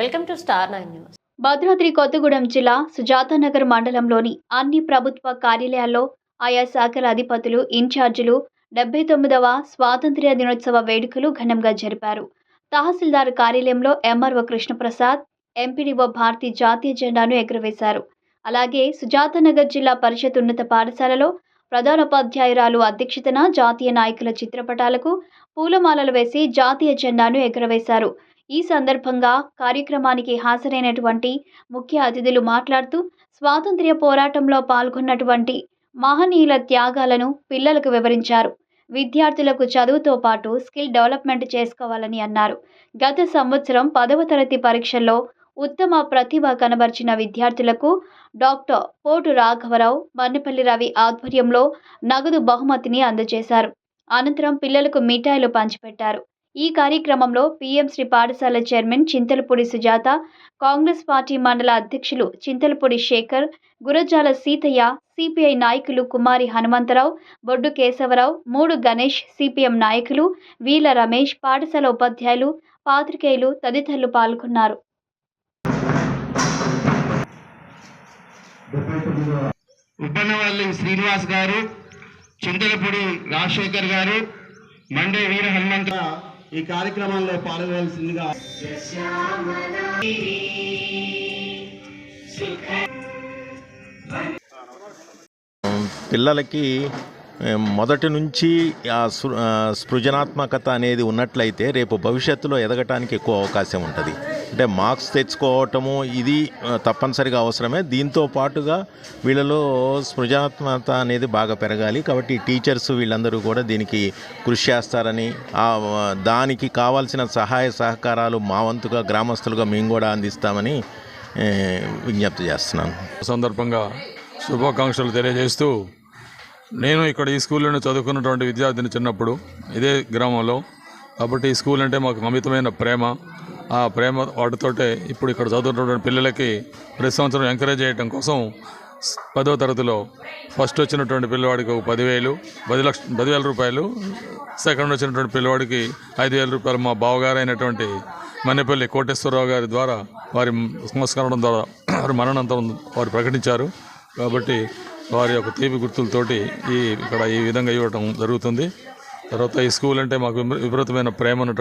Welcome to star nine news. Bhadradri Kothagudem జిల్లా సుజాతానగర్ మండలంలోని అన్ని ప్రభుత్వ కార్యాలయాల్లో ఆయా శాఖల అధిపతులు ఇన్ఛార్జీలు డెబ్బై తొమ్మిదవ స్వాతంత్ర్య దినోత్సవ వేడుకలు ఘనంగా జరిపారు. తహసీల్దార్ కార్యాలయంలో ఎంఆర్ఓ కృష్ణప్రసాద్ ఎంపీడీఓ భారతి జాతీయ జెండాను ఎగురవేశారు. అలాగే సుజాతనగర్ జిల్లా పరిషత్ ఉన్నత పాఠశాలలో ప్రధానోపాధ్యాయురాలు అధ్యక్షతన జాతీయ నాయకుల చిత్రపటాలకు పూలమాలలు వేసి జాతీయ జెండాను ఎగురవేశారు. ఈ సందర్భంగా కార్యక్రమానికి హాజరైనటువంటి ముఖ్య అతిథులు మాట్లాడుతూ స్వాతంత్ర్య పోరాటంలో పాల్గొన్నటువంటి మహనీయుల త్యాగాలను పిల్లలకు వివరించారు. విద్యార్థులకు చదువుతో పాటు స్కిల్ డెవలప్మెంట్ చేసుకోవాలని అన్నారు. గత సంవత్సరం పదవ తరగతి పరీక్షల్లో ఉత్తమ ప్రతిభ కనబర్చిన విద్యార్థులకు డాక్టర్ పోటు రాఘవరావు మన్నపల్లి రవి ఆధ్వర్యంలో నగదు బహుమతిని అందజేశారు. అనంతరం పిల్లలకు మిఠాయిలు పంచిపెట్టారు. ఈ కార్యక్రమంలో పీఎం శ్రీ పాఠశాల చైర్మన్ చింతలపూడి సుజాత కాంగ్రెస్ పార్టీ మండల అధ్యక్షులు చింతలపూడి శేఖర్ గురజాల సీతయ్య సిపిఐ నాయకులు కుమారి హనుమంతరావు బొడ్డు కేశవరావు మూడు గణేష్ సిపిఎం నాయకులు వీల రమేష్ పాఠశాల ఉపాధ్యాయులు పాత్రికేయులు తదితరులు పాల్గొన్నారు. ఉబ్బన్నవల్లి శ్రీనివాస్ గారు చింతలపూడి రాజశేఖర్ గారు మండే వీర హనుమంతరావు ఈ కార్యక్రమంలో పాల్గొనవలసిందిగా పిల్లలకి మొదటి నుంచి ఆ సృ- ఆ, సృజనాత్మకత అనేది ఉన్నట్లయితే రేపు భవిష్యత్తులో ఎదగటానికి ఎక్కువ అవకాశం ఉంటుంది. అంటే మార్క్స్ తెచ్చుకోవటము ఇది తప్పనిసరిగా అవసరమే. దీంతో పాటుగా వీళ్ళలో సృజనాత్మకత అనేది బాగా పెరగాలి. కాబట్టి టీచర్స్ వీళ్ళందరూ కూడా దీనికి కృషి చేస్తారని దానికి కావాల్సిన సహాయ సహకారాలు మా వంతుగా గ్రామస్తులుగా మేము కూడా అందిస్తామని విజ్ఞప్తి చేస్తున్నాను. సందర్భంగా శుభాకాంక్షలు తెలియజేస్తూ నేను ఇక్కడ ఈ స్కూల్లోనే చదువుకున్నటువంటి విద్యార్థిని చిన్నప్పుడు ఇదే గ్రామంలో. కాబట్టి ఈ స్కూల్ అంటే మాకు అమితమైన ప్రేమ. ఆ ప్రేమ వాటితోటే ఇప్పుడు ఇక్కడ చదువుతున్నటువంటి పిల్లలకి ప్రతి సంవత్సరం ఎంకరేజ్ చేయడం కోసం పదో తరగతిలో ఫస్ట్ వచ్చినటువంటి పిల్లవాడికి ఒక పదివేలు పది లక్ష పదివేల రూపాయలు. సెకండ్ వచ్చినటువంటి పిల్లవాడికి ఐదు వేల రూపాయలు. మా బావగారు అయినటువంటి మన్నెపల్లి కోటేశ్వరరావు గారి ద్వారా వారి సంస్కరణం ద్వారా వారి మరణాంతరం వారు ప్రకటించారు. కాబట్టి వారి యొక్క తీపి గుర్తులతోటి ఈ ఇక్కడ ఈ విధంగా ఇవ్వటం జరుగుతుంది. తర్వాత ఈ స్కూల్ అంటే మాకు విపరీతమైన ప్రేమ ఉన్నటువంటి